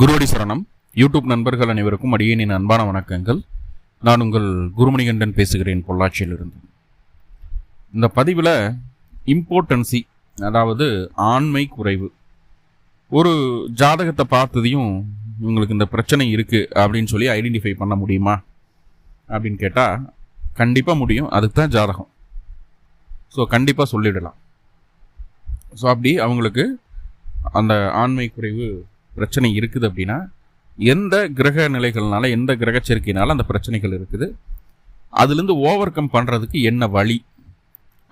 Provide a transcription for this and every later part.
குருவடி சரணம். யூடியூப் நண்பர்கள் அனைவருக்கும் அடியேனின் அன்பான வணக்கங்கள். நான் உங்கள் குருமணிகண்டன் பேசுகிறேன் பொள்ளாச்சியிலிருந்து. இந்த பதிவில் இம்பார்ட்டன்சி அதாவது ஆண்மை குறைவு. ஒரு ஜாதகத்தை பார்த்ததையும் உங்களுக்கு இந்த பிரச்சனை இருக்குது அப்படின்னு சொல்லி ஐடென்டிஃபை பண்ண முடியுமா? அப்படின்னு கேட்டால் கண்டிப்பாக முடியும். அதுக்கு தான் ஜாதகம். ஸோ கண்டிப்பாக சொல்லிடலாம். ஸோ அப்படி அவங்களுக்கு அந்த ஆண்மை குறைவு பிரச்சனை இருக்குது அப்படின்னா எந்த கிரக நிலைகள்னால எந்த கிரகச்சேர்க்கையினால அந்த பிரச்சனைகள் இருக்குது? அதுலேருந்து ஓவர் கம் பண்ணுறதுக்கு என்ன வழி?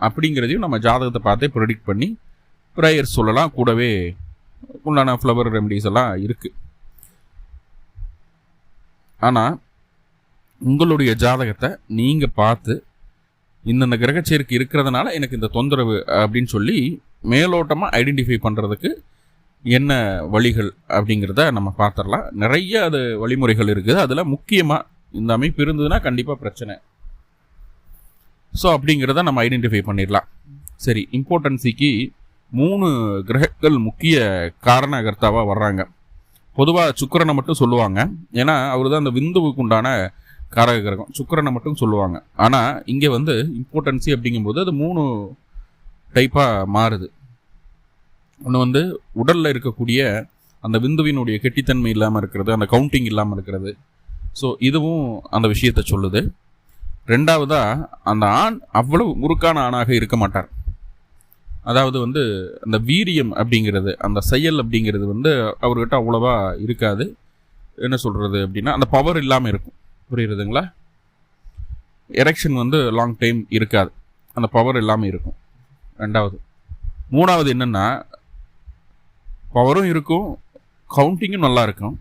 அப்படிங்கிறதையும் நம்ம ஜாதகத்தை பார்த்தே ப்ரெடிக்ட் பண்ணி ப்ரேயர் சொல்லலாம். கூடவே உண்டான ஃப்ளவர் ரெமடிஸ் எல்லாம் இருக்குது ஆனால் உங்களுடைய ஜாதகத்தை நீங்கள் பார்த்து இந்தந்த கிரகச்சேர்க்கை இருக்கிறதுனால எனக்கு இந்த தொந்தரவு அப்படின்னு சொல்லி மேலோட்டமாக ஐடென்டிஃபை பண்ணுறதுக்கு என்ன வழிகள் அப்படிங்கிறத நம்ம பார்த்துடலாம். நிறைய அது வழிமுறைகள் இருக்குது. அதில் முக்கியமாக இந்த அமைப்பு இருந்ததுன்னா கண்டிப்பாக பிரச்சனை. ஸோ அப்படிங்கிறத நம்ம ஐடென்டிஃபை பண்ணிடலாம். சரி இம்பார்ட்டன்சிக்கு மூணு கிரகங்கள் முக்கிய காரணகர்த்தாவாக வர்றாங்க. பொதுவாக சுக்கரனை மட்டும் சொல்லுவாங்க. ஏன்னா அவர் தான் அந்த விந்துவுக்கு உண்டான காரக கிரகம். சுக்கரனை மட்டும் சொல்லுவாங்க. ஆனால் இங்கே வந்து இம்பார்ட்டன்சி அப்படிங்கும்போது அது மூணு டைப்பாக மாறுது. ஒன்று வந்து உடலில் இருக்கக்கூடிய அந்த விந்துவினுடைய கெட்டித்தன்மை இல்லாமல் இருக்கிறது அந்த கவுண்டிங் இல்லாமல் இருக்கிறது. ஸோ இதுவும் அந்த விஷயத்தை சொல்லுது. ரெண்டாவதாக அந்த ஆண் அவ்வளவு முறுக்கான ஆணாக இருக்க மாட்டார். அதாவது வந்து அந்த வீரியம் அப்படிங்கிறது அந்த செயல் அப்படிங்கிறது வந்து அவர்கிட்ட அவ்வளோவா இருக்காது. என்ன சொல்கிறது அப்படின்னா அந்த பவர் இல்லாமல் இருக்கும். புரியுறதுங்களா? எரெக்ஷன் வந்து லாங் டைம் இருக்காது. அந்த பவர் இல்லாமல் இருக்கும். ரெண்டாவது. மூணாவது என்னென்னா பவரும் இருக்கும் கவுண்டிங்கும் நல்லா இருக்கும்.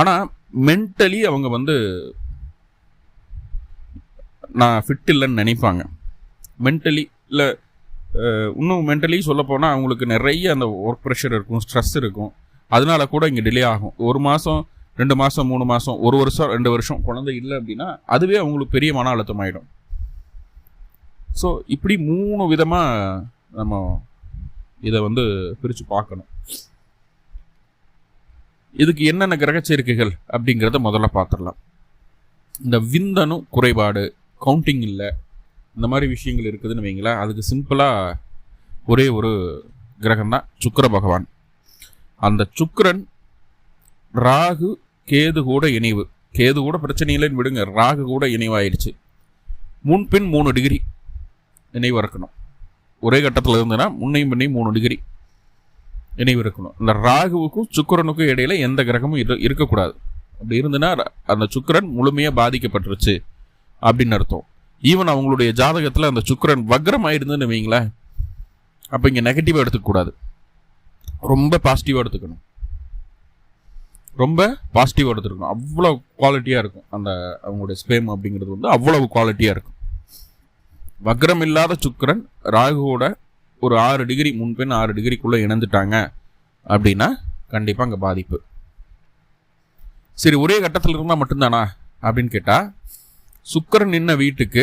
ஆனால் மென்டலி அவங்க வந்து நான் ஃபிட் இல்லைன்னு நினைப்பாங்க. மென்டலி இல்லை இன்னும் மென்டலி சொல்லப்போனால் அவங்களுக்கு நிறைய அந்த ஒர்க் ப்ரெஷர் இருக்கும் ஸ்ட்ரெஸ் இருக்கும். அதனால கூட இங்கே டிலே ஆகும். ஒரு மாதம் ரெண்டு மாதம் மூணு மாதம் ஒரு வருஷம் ரெண்டு வருஷம் குழந்தை இல்லை அப்படின்னா அதுவே அவங்களுக்கு பெரிய மன அழுத்தம் ஆகிடும் ஸோ இப்படி மூணு விதமாக நம்ம இதை வந்து பிரித்து பார்க்கணும். இதுக்கு என்னென்ன கிரகச்சேர்க்கைகள் அப்படிங்கிறத முதல்ல பார்த்துடலாம். இந்த விந்தணு குறைபாடு கவுண்டிங் இல்லை இந்த மாதிரி விஷயங்கள் இருக்குதுன்னு வைங்களேன் அதுக்கு சிம்பிளாக ஒரே ஒரு கிரகம்தான் சுக்கிர பகவான். அந்த சுக்கரன் ராகு கேது கூட இணைவு. கேது கூட பிரச்சனை இல்லைன்னு விடுங்க ராகு கூட இணைவாயிடுச்சு. முன்பின் மூணு டிகிரி இணைவு இருக்கணும் ஒரே கட்டத்தில் இருந்ததுன்னா முன்னையும் பின்னையும் மூணு டிகிரி இணைவு இருக்கணும். இந்த ராகுவுக்கும் சுக்கிரனுக்கும் இடையில எந்த கிரகமும் இரு இருக்கக்கூடாது. அப்படி இருந்துன்னா அந்த சுக்கரன் முழுமையாக பாதிக்கப்பட்டுருச்சு அப்படின்னு அர்த்தம். ஈவன் அவங்களுடைய ஜாதகத்தில் அந்த சுக்கிரன் வக்ரம் ஆயிருந்துன்னு வைங்களேன் அப்போ இங்கே நெகட்டிவாக எடுத்துக்கூடாது ரொம்ப பாசிட்டிவாக எடுத்துக்கணும். ரொம்ப பாசிட்டிவாக எடுத்துருக்கணும் அவ்வளோ குவாலிட்டியாக இருக்கும். அந்த அவங்களுடைய ஸ்பேம் அப்படிங்கிறது வந்து அவ்வளவு குவாலிட்டியாக இருக்கும். வக்ரம் இல்லாத சுக்கரன் ராகுவோட ஒரு ஆறு டிகிரி முன்பின் ஆறு டிகிரிக்குள்ளே இணைந்துட்டாங்க அப்படின்னா கண்டிப்பாக அங்கே பாதிப்பு. சரி ஒரே கட்டத்தில் இருந்தால் மட்டும்தானா அப்படின்னு கேட்டால் சுக்கரன் நின்ன வீட்டுக்கு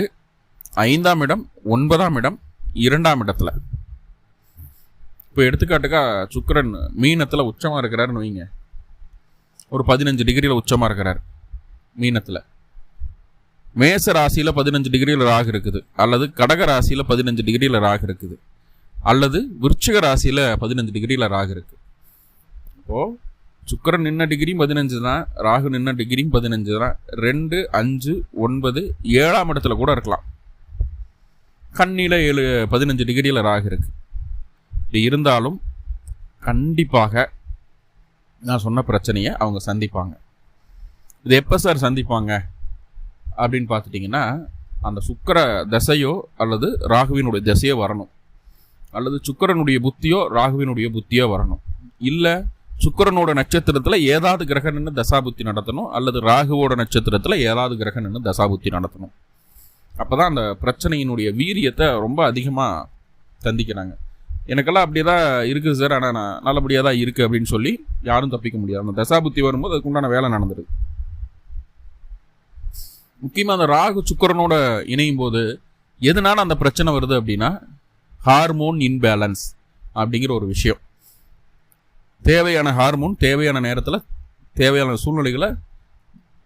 ஐந்தாம் இடம் ஒன்பதாம் இடம் இரண்டாம் இடத்துல. இப்போ எடுத்துக்காட்டுக்கா சுக்கரன் மீனத்தில் உச்சமாக இருக்கிறாருன்னு வைங்க. ஒரு பதினஞ்சு டிகிரியில் உச்சமாக இருக்கிறார் மீனத்தில். மேச ராசியில் பதினஞ்சு டிகிரியில் ராகு இருக்குது. அல்லது கடக ராசியில் பதினஞ்சு டிகிரியில் ராகு இருக்குது. அல்லது விருச்சிக ராசியில் பதினஞ்சு டிகிரியில் ராகு இருக்கு. இப்போது சுக்கரன் நின்ன டிகிரியும் பதினஞ்சு தான் ராகு நின்ன டிகிரியும் பதினஞ்சு தான். ரெண்டு அஞ்சு ஒன்பது ஏழாம் இடத்துல கூட இருக்கலாம். கண்ணியில் ஏழு பதினஞ்சு டிகிரியில் ராகு இருக்குது இப்படி இருந்தாலும் கண்டிப்பாக நான் சொன்ன பிரச்சனையை அவங்க சந்திப்பாங்க. இது எப்போ சார் சந்திப்பாங்க? அப்படின்னு பார்த்துட்டிங்கன்னா அந்த சுக்கர தசையோ அல்லது ராகுவினுடைய தசையோ வரணும். அல்லது சுக்கரனுடைய புத்தியோ ராகுவினுடைய புத்தியோ வரணும். இல்லை சுக்கரனோட நட்சத்திரத்தில் ஏதாவது கிரகம் நின்று தசாபுத்தி நடத்தணும் அல்லது ராகுவோட நட்சத்திரத்தில் ஏதாவது கிரகம் நின்று தசாபுத்தி நடத்தணும். அப்போ தான் அந்த பிரச்சனையினுடைய வீரியத்தை ரொம்ப அதிகமாக சந்திக்கிறாங்க எனக்கெல்லாம் அப்படியே தான் இருக்குது சார் ஆனால் நான் நல்லபடியாக தான் இருக்குது அப்படின்னு சொல்லி யாரும் தப்பிக்க முடியாது. அந்த தசாபுத்தி வரும்போது அதுக்குண்டான வேலை நடந்துடுது முக்கியமாக அந்த ராகு சுக்கரனோட இணையும் போது எதனால அந்த பிரச்சனை வருது அப்படின்னா ஹார்மோன் இன்பேலன்ஸ் அப்படிங்கிற ஒரு விஷயம். தேவையான ஹார்மோன் தேவையான நேரத்தில் தேவையான சூழ்நிலைகளை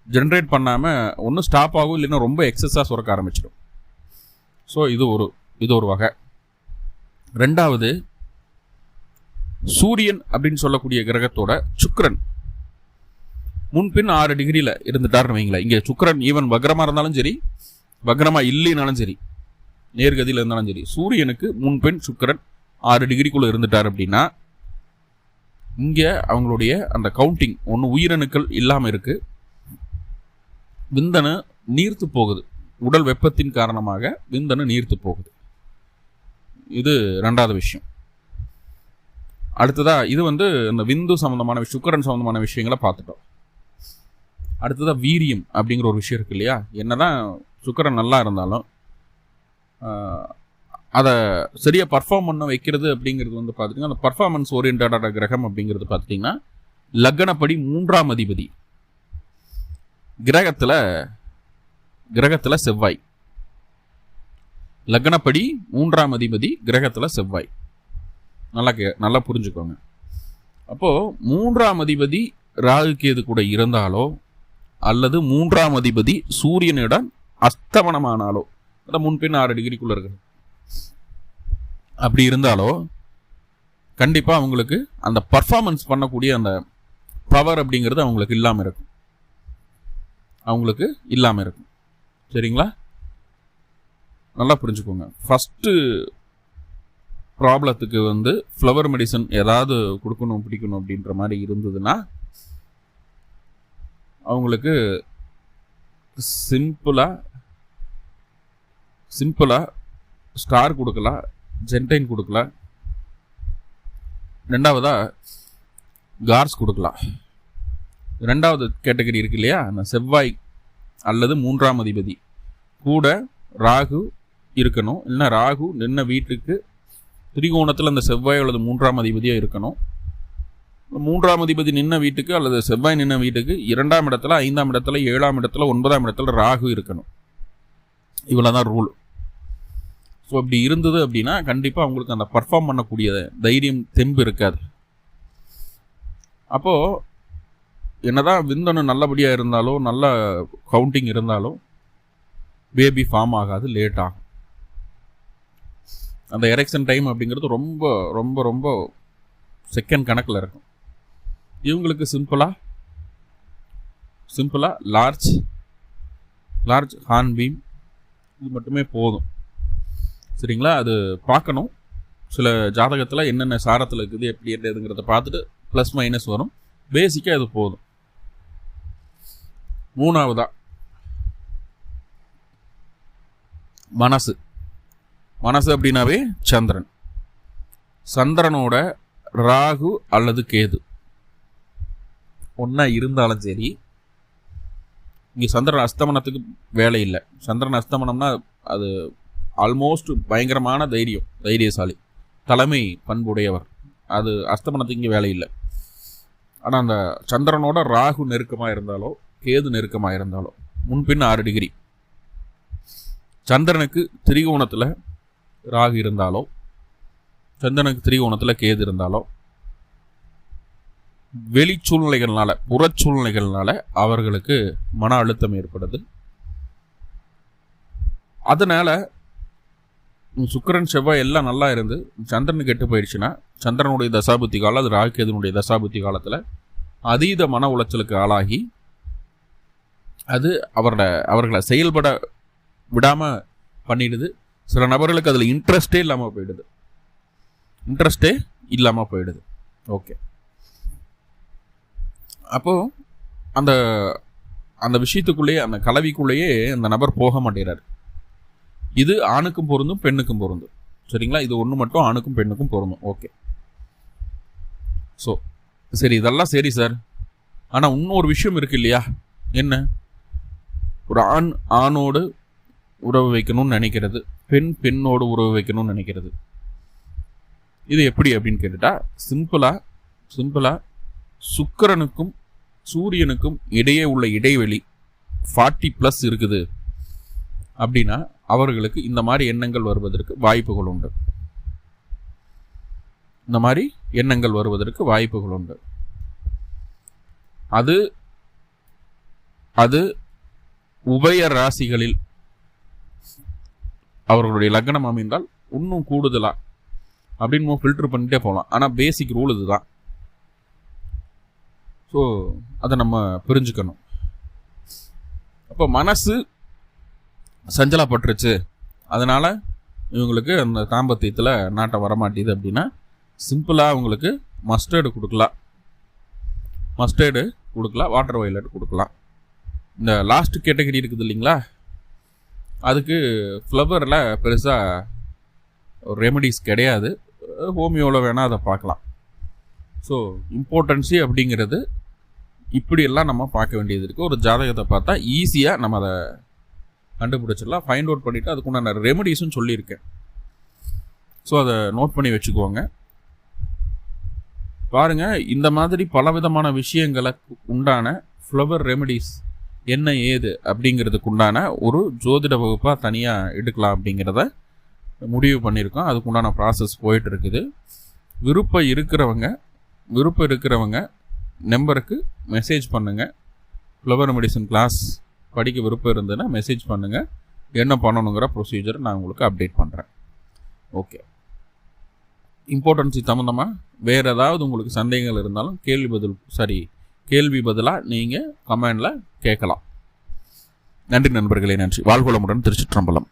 ஜென்ரேட் பண்ணாமல் ஒன்றும் ஸ்டாப் ஆகும் இல்லைன்னா ரொம்ப எக்ஸஸாக சுரக்க ஆரம்பிச்சிடும். ஸோ இது ஒரு இது ஒரு வகை. ரெண்டாவது சூரியன் அப்படின்னு சொல்லக்கூடிய கிரகத்தோட சுக்கரன். முன்பின் ஆறு டிகிரியில் இருந்துட்டாருன்னு வைங்களேன். இங்கே சுக்கிரன் ஈவன் வக்ரமாக இருந்தாலும் சரி வக்ரமாக இல்லைனாலும் சரி நேர்கதியில் இருந்தாலும் சரி சூரியனுக்கு முன்பின் சுக்கிரன் ஆறு டிகிரிக்குள்ளே இருந்துட்டார் அப்படின்னா இங்கே அவங்களுடைய அந்த கவுண்டிங் ஒன்று உயிரணுக்கள் இல்லாமல் இருக்குது விந்தனு நீர்த்து போகுது. உடல் வெப்பத்தின் காரணமாக விந்தனு நீர்த்து போகுது. இது ரெண்டாவது விஷயம். அடுத்ததாக இது வந்து இந்த விந்து சம்மந்தமான சுக்கரன் சம்மந்தமான விஷயங்களை பார்த்துட்டோம். அடுத்ததாக வீரியம் அப்படிங்கிற ஒரு விஷயம் இருக்கு இல்லையா என்னதான் சுக்கரன் நல்லா இருந்தாலும் அதை சரியாக பர்ஃபார்ம் பண்ண வைக்கிறது அப்படிங்கிறது வந்து பார்த்திங்கன்னா அந்த பர்ஃபார்மன்ஸ் ஓரியன்டான கிரகம் அப்படிங்கிறது பார்த்தீங்கன்னா லக்னப்படி மூன்றாம் அதிபதி. கிரகத்தில் கிரகத்தில் செவ்வாய். லக்னப்படி மூன்றாம் அதிபதி கிரகத்தில் செவ்வாய். நல்லா கே நல்லா புரிஞ்சுக்கோங்க. அப்போது மூன்றாம் அதிபதி ராகு கேது கூட இருந்தாலோ அல்லது மூன்றாம் அதிபதி சூரியனிடம் அஸ்தமனமானாலோ அந்த முன்பின் ஆறு டிகிரிக்குள்ள இருக்கு. அப்படி இருந்தாலோ கண்டிப்பாக அவங்களுக்கு அந்த பர்ஃபார்மன்ஸ் பண்ணக்கூடிய அந்த பவர் அப்படிங்கிறது அவங்களுக்கு இல்லாமல் இருக்கும். அவங்களுக்கு இல்லாமல் இருக்கும். சரிங்களா? நல்லா புரிஞ்சுக்கோங்க. ஃபஸ்ட்டு ப்ராப்ளத்துக்கு வந்து ஃப்ளவர் மெடிசன் ஏதாவது கொடுக்கணும் பிடிக்கணும் அப்படின்ற மாதிரி இருந்ததுன்னா அவங்களுக்கு சிம்பிளாக சிம்பிளாக ஸ்டார் கொடுக்கலாம் ஜென்டைன் கொடுக்கலாம். ரெண்டாவதாக கார்ஸ் கொடுக்கலாம். ரெண்டாவது கேட்டகரி இருக்கு இல்லையா? அந்த செவ்வாய் அல்லது மூன்றாம் அதிபதி. கூட ராகு இருக்கணும். இல்லைன்னா ராகு நின்ன வீட்டுக்கு திரிகோணத்தில் அந்த செவ்வாய் அல்லது மூன்றாம் அதிபதியாக இருக்கணும். மூன்றாம் அதிபதி நின்ன வீட்டுக்கு அல்லது செவ்வாய் நின்ன வீட்டுக்கு இரண்டாம் இடத்துல ஐந்தாம் இடத்துல ஏழாம் இடத்துல ஒன்பதாம் இடத்துல ராகு இருக்கணும். இவ்வளோ தான் ரூல் ஸோ இப்படி இருந்தது அப்படின்னா கண்டிப்பாக அவங்களுக்கு அந்த பர்ஃபார்ம் பண்ணக்கூடிய தைரியம் தெம்பு இருக்காது. அப்போது என்னதான் விந்தணு நல்லபடியாக இருந்தாலோ நல்ல கவுண்டிங் இருந்தாலோ பேபி ஃபார்ம் ஆகாது லேட் ஆகும். அந்த எரெக்ஷன் டைம் அப்படிங்கிறது ரொம்ப ரொம்ப ரொம்ப செகண்ட் கணக்கில் இருக்கும். இவங்களுக்கு சிம்பிளாக சிம்பிளாக லார்ஜ் லார்ஜ் ஹார்ன் பீம் இது மட்டுமே போதும். சரிங்களா? அது பார்க்கணும். சில ஜாதகத்தில் என்னென்ன சாரத்தில் இருக்குது எப்படி என்னதுங்கிறத பார்த்துட்டு ப்ளஸ் மைனஸ் வரும். பேசிக்காக அது போதும். மூணாவதா? மனசு. மனசு அப்படின்னாவே சந்திரன். சந்திரனோட ராகு அல்லது கேது. ஒன்றா இருந்தாலும் சரி இங்கே சந்திரன் அஸ்தமனத்துக்கு வேலை இல்லை. சந்திரன் அஸ்தமனம்னா அது ஆல்மோஸ்ட் பயங்கரமான தைரியம் தைரியசாலி தலைமை பண்புடையவர். அது அஸ்தமனத்துக்கு இங்கே வேலை இல்லை. ஆனால் அந்த சந்திரனோட ராகு நெருக்கமாக இருந்தாலோ கேது நெருக்கமாக இருந்தாலோ முன்பின் ஆறு டிகிரி. சந்திரனுக்கு திரிகோணத்தில் ராகு இருந்தாலோ சந்திரனுக்கு திரிகோணத்தில் கேது இருந்தாலோ வெளி சூழ்நிலைகள்னால புற சூழ்நிலைகள்னால அவர்களுக்கு மன அழுத்தம் ஏற்படுது. அதனால சுக்கரன் சுக்கிரன் செவ்வாய் எல்லாம் நல்லா இருந்து சந்திரன் கெட்டு போயிடுச்சுன்னா சந்திரனுடைய தசாபுத்தி காலம் அது ராகுகேதனுடைய தசாபுத்தி காலத்தில் அதீத மன உளைச்சலுக்கு ஆளாகி அது அவரோட அவர்களை செயல்பட விடாமல் பண்ணிடுது. சில நபர்களுக்கு அதில் இன்ட்ரெஸ்டே இல்லாமல் போயிடுது. இன்ட்ரெஸ்டே இல்லாமல் போயிடுது. ஓகே அப்போது அந்த அந்த விஷயத்துக்குள்ளேயே அந்த கலவிக்குள்ளேயே அந்த நபர் போக மாட்டேறாரு. இது ஆணுக்கும் பொருந்தும் பெண்ணுக்கும் பொருந்தும். சரிங்களா? இது ஒன்று மட்டும் ஆணுக்கும் பெண்ணுக்கும் பொருந்தும். ஓகே. ஸோ சரி இதெல்லாம் சரி சார் ஆனால் இன்னொரு விஷயம் இருக்கு இல்லையா? என்ன? ஒரு ஆண் ஆணோடு உறவு வைக்கணும்னு நினைக்கிறது. பெண் பெண்ணோடு உறவு வைக்கணும்னு நினைக்கிறது. இது எப்படி அப்படின்னு கேட்டுட்டா சிம்பிளாக சிம்பிளாக சுக்கிரனுக்கும் சூரியனுக்கும் இடையே உள்ள இடைவெளி ஃபார்ட்டி ப்ளஸ் இருக்குது. அப்படின்னா அவர்களுக்கு இந்த மாதிரி எண்ணங்கள் வருவதற்கு வாய்ப்புகள் உண்டு. இந்த மாதிரி எண்ணங்கள் வருவதற்கு வாய்ப்புகள் உண்டு. அது அது உபய ராசிகளில் அவர்களுடைய லக்னம் அமைந்தால் இன்னும் கூடுதலாக அப்படின்னு ஃபில்டர் பண்ணிட்டே போகலாம். ஆனால் பேசிக் ரூல் இதுதான். ஸோ அதை நம்ம புரிஞ்சுக்கணும். அப்போ மனசு சஞ்சலப்பட்டுருச்சு. அதனால் இவங்களுக்கு அந்த தாம்பத்தியத்தில் நாட்டம் வரமாட்டேது அப்படின்னா சிம்பிளாக அவங்களுக்கு மஸ்டர்டு கொடுக்கலாம். மஸ்டர்டு கொடுக்கலாம் வாட்டர் வயலட் கொடுக்கலாம். இந்த லாஸ்ட் கேட்டகரி இருக்குது இல்லைங்களா? அதுக்கு ஃப்ளவரில் பெருசாக ரெமடிஸ் கிடையாது. ஹோமியோவில் வேணால் அதை பார்க்கலாம். ஸோ இம்பார்ட்டன்ஸி அப்படிங்கிறது இப்படியெல்லாம் நம்ம பார்க்க வேண்டியது இருக்குது ஒரு ஜாதகத்தை பார்த்தா ஈஸியாக நம்ம அதை கண்டுபிடிச்சிடலாம். ஃபைண்ட் அவுட் பண்ணிவிட்டு அதுக்குண்டான ரெமடிஸும் சொல்லியிருக்கேன். ஸோ அதை நோட் பண்ணி வச்சுக்கோங்க. பாருங்கள் இந்த மாதிரி பலவிதமான விஷயங்களுக்கு உண்டான ஃப்ளவர் ரெமடிஸ் என்ன ஏது அப்படிங்கிறதுக்கு உண்டான ஒரு ஜோதிட வகுப்பாக தனியாக எடுக்கலாம் அப்படிங்கிறத முடிவு பண்ணியிருக்கோம். அதுக்குண்டான ப்ராசஸ் போயிட்டு இருக்குது. விருப்பம் இருக்கிறவங்க விருப்பம் இருக்கிறவங்க நம்பருக்கு மெசேஜ் பண்ணுங்கள் ஃப்ளவர் மெடிசன் கிளாஸ் படிக்க விருப்பம் இருந்ததுன்னா மெசேஜ் பண்ணுங்கள் என்ன பண்ணணுங்கிற ப்ரொசீஜர் நான் உங்களுக்கு அப்டேட் பண்ணுறேன் ஓகே இம்பார்ட்டன்ஸி சம்மந்தமாக வேறு ஏதாவது உங்களுக்கு சந்தேகங்கள் இருந்தாலும் கேள்வி பதில் சாரி கேள்வி பதிலாக நீங்கள் கமெண்டில் கேட்கலாம். நன்றி நண்பர்களே நன்றி. வாழ்வளமுடன் திருச்சிற்றம்பலம்.